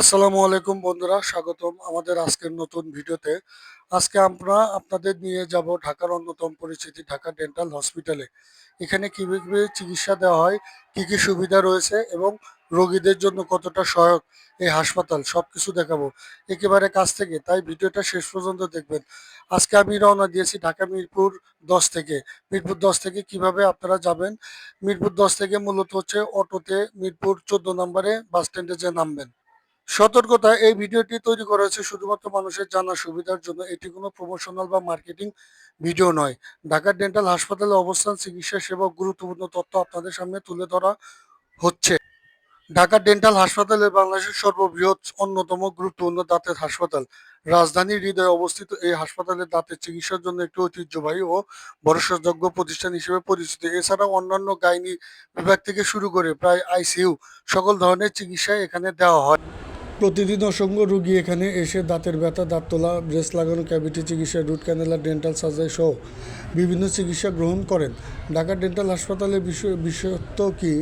আসসালামু আলাইকুম বন্ধুরা, স্বাগতম আমাদের আজকের নতুন ভিডিওতে। আজকে আমরা আপনাদের নিয়ে যাব ঢাকার অন্যতম পরিচিতি, ঢাকা ডেন্টাল হসপিটালে। এখানে কীভাবে চিকিৎসা দেওয়া হয়, কি কি সুবিধা রয়েছে এবং রোগীদের জন্য কতটা সহায়ক এই হাসপাতাল, সবকিছু দেখাবো। একেবারে কাছ থেকে, তাই ভিডিওটা শেষ পর্যন্ত দেখবেন। আজকে আমি রওনা দিয়েছি ঢাকা মিরপুর দশ থেকে। মিরপুর দশ থেকে কীভাবে আপনারা যাবেন? মিরপুর দশ থেকে মূলত হচ্ছে অটোতে মিরপুর চোদ্দ নম্বরে বাস স্ট্যান্ডে যে নামবেন। সতর্কতা, এই ভিডিওটি তৈরি করা হয়েছে শুধুমাত্র মানুষের জানার সুবিধার জন্য। এটি কোনো প্রমোশনাল বা মার্কেটিং ভিডিও নয়। ঢাকা ডেন্টাল হাসপাতালে অবস্থান, চিকিৎসা সেবা গুরুত্বপূর্ণ তথ্য আপনাদের সামনে তুলে ধরা হচ্ছে। ঢাকা ডেন্টাল হাসপাতালে বাংলাদেশের সর্ববৃহৎ অন্যতম গুরুত্বপূর্ণ দাঁতের হাসপাতাল। রাজধানীর হৃদয়ে অবস্থিত এই হাসপাতালে দাঁতের চিকিৎসার জন্য একটি ঐতিহ্যবাহী ও ভরসাযোগ্য প্রতিষ্ঠান হিসেবে পরিচিত। এছাড়াও অন্যান্য গাইনি বিভাগ থেকে শুরু করে প্রায় আইসিইউ সকল ধরনের চিকিৎসা এখানে দেওয়া হয়। প্রতিদিন অসংখ্য রুগী এখানে এসে দাঁতের ব্যথা, দাঁত তোলা ব্রেস লাগানো, ক্যাভিটি চিকিৎসা, রুট ক্যানেলা ডেন্টাল সার্জারি সহ বিভিন্ন চিকিৎসা গ্রহণ করেন। ঢাকা ডেন্টাল হাসপাতালের বিষয় বিশেষত্ব কি?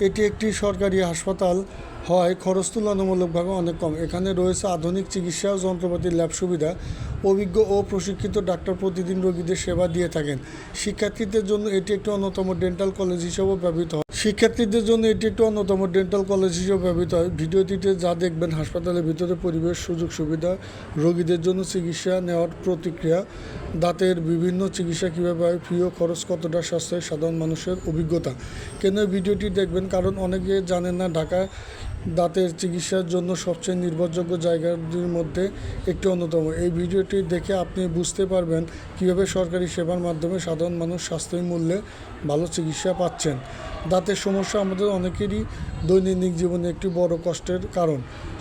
এটি একটি সরকারি হাসপাতাল। হয়, খরচ তুলনামূলকভাবে অনেক কম। এখানে রয়েছে আধুনিক চিকিৎসা ও যন্ত্রপাতির ল্যাব সুবিধা। অভিজ্ঞ ও প্রশিক্ষিত ডাক্তার প্রতিদিন রোগীদের সেবা দিয়ে থাকেন। শিক্ষার্থীদের জন্য এটি একটি অন্যতম ডেন্টাল কলেজ হিসেবেও ব্যবহৃত হয়। শিক্ষার্থীদের জন্য এটি একটি অন্যতম ডেন্টাল কলেজ হিসেবে ব্যবহৃত হয়। ভিডিওটিতে যা দেখবেন, হাসপাতালের ভিতরে পরিবেশ, সুযোগ সুবিধা, রোগীদের জন্য চিকিৎসা নেওয়ার প্রতিক্রিয়া, দাঁতের বিভিন্ন চিকিৎসা কীভাবে হয়, ফি খরচ কতটা সাশ্রয় সাধারণ মানুষের অভিজ্ঞতা। কেন ভিডিওটি দেখবেন? কারণ অনেকে জানেন না ঢাকা দাঁতের চিকিৎসার জন্য সবচেয়ে নির্ভরযোগ্য জায়গাগুলির মধ্যে একটি অন্যতম। এই ভিডিওটি দেখে আপনি বুঝতে পারবেন কীভাবে সরকারি সেবার মাধ্যমে সাধারণ মানুষ সাশ্রয়ী মূল্যে ভালো চিকিৎসা পাচ্ছেন। দাঁতের সমস্যা আমাদের অনেকেরই দৈনন্দিন জীবনে একটি বড় কষ্টের কারণ।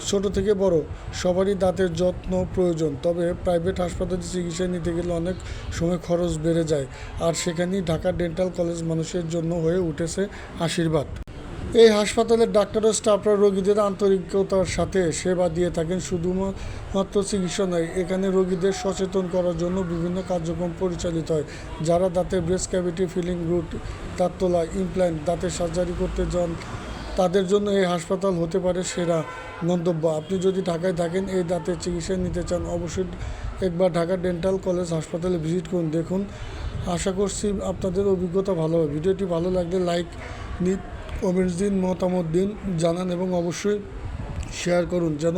ছোট থেকে বড়, সবারই দাঁতের যত্ন প্রয়োজন, তবে প্রাইভেট হাসপাতালে চিকিৎসা নিতে গেলে অনেক সময় খরচ বেড়ে যায়। আর সেখানেই ঢাকা ডেন্টাল কলেজ মানুষের জন্য হয়ে উঠেছে আশীর্বাদ। এই হাসপাতালের ডাক্তার ও স্টাফরা রোগীদের আন্তরিকতার সাথে সেবা দিয়ে থাকেন, শুধুমাত্র চিকিৎসা নয়, এখানে রোগীদের সচেতন করার জন্য বিভিন্ন কার্যক্রম পরিচালিত হয়, যারা দাঁতের ব্রেস্ট ক্যাভিটি ফিলিং রুট দাঁত তোলা ইমপ্ল্যান্ট দাঁতের সার্জারি করতে যান, তাদের জন্য এই হাসপাতাল হতে পারে সেরা গন্তব্য। আপনি যদি ঢাকায় থাকেন, এই দাঁতের চিকিৎসা নিতে চান, অবশ্যই একবার ঢাকা ডেন্টাল কলেজ হাসপাতালে ভিজিট করুন, দেখুন। আশা করছি আপনাদের অভিজ্ঞতা ভালো হবে। ভিডিওটি ভালো লাগলে লাইক নিন কমেন্টস দিন মতামত দিন, জানান এবং অবশ্যই শেয়ার করুন যেন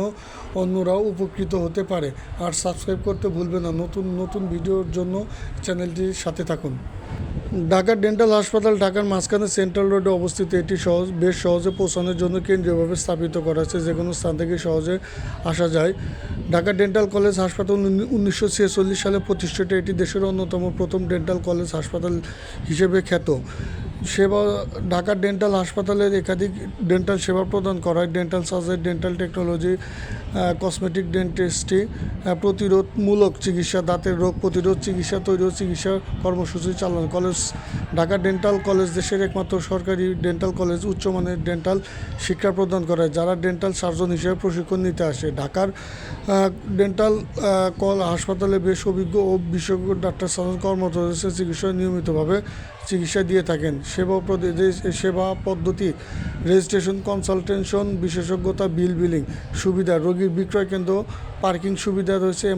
অন্যরাও উপকৃত হতে পারে। আর সাবস্ক্রাইব করতে ভুলবেন না। নতুন নতুন ভিডিওর জন্য চ্যানেলটির সাথে থাকুন। ঢাকা ডেন্টাল হাসপাতাল ঢাকার মাঝখানে সেন্ট্রাল রোডে অবস্থিত। এটি সহজ, বেশ সহজে পৌঁছানোর জন্য কেন্দ্রীয়ভাবে স্থাপিত করা হয়েছে। যে কোনো স্থান থেকে সহজে আসা যায়। ঢাকা ডেন্টাল কলেজ হাসপাতাল উনিশশো ছেচল্লিশ সালে প্রতিষ্ঠিত। এটি দেশের অন্যতম প্রথম ডেন্টাল কলেজ হাসপাতাল হিসেবে খ্যাত। সেবা ঢাকা ডেন্টাল হাসপাতালের একাধিক ডেন্টাল সেবা প্রদান করা হয়। Dental surgery, dental technology cosmetic dentistry প্রতিরোধমূলক চিকিৎসা, দাঁতের রোগ প্রতিরোধ চিকিৎসা তৈরি চিকিৎসা কর্মসূচি চালানো। কলেজ, ঢাকা ডেন্টাল কলেজ দেশের একমাত্র সরকারি ডেন্টাল কলেজ উচ্চমানের ডেন্টাল শিক্ষা প্রদান করে, যারা ডেন্টাল সার্জন হিসেবে প্রশিক্ষণ নিতে আসে। ঢাকার ডেন্টাল কল হাসপাতালে বেশ অভিজ্ঞ ও বিশেষজ্ঞ ডাক্তার সার্জন কর্মরত চিকিৎসা নিয়মিতভাবে চিকিৎসা দিয়ে থাকেন। সেবা সেবা পদ্ধতি রেজিস্ট্রেশন কনসালটেশন বিশেষজ্ঞতা বিল বিলিং সুবিধা, রোগীর বিক্রয় কেন্দ্র পার্কিং সুবিধা রয়েছে।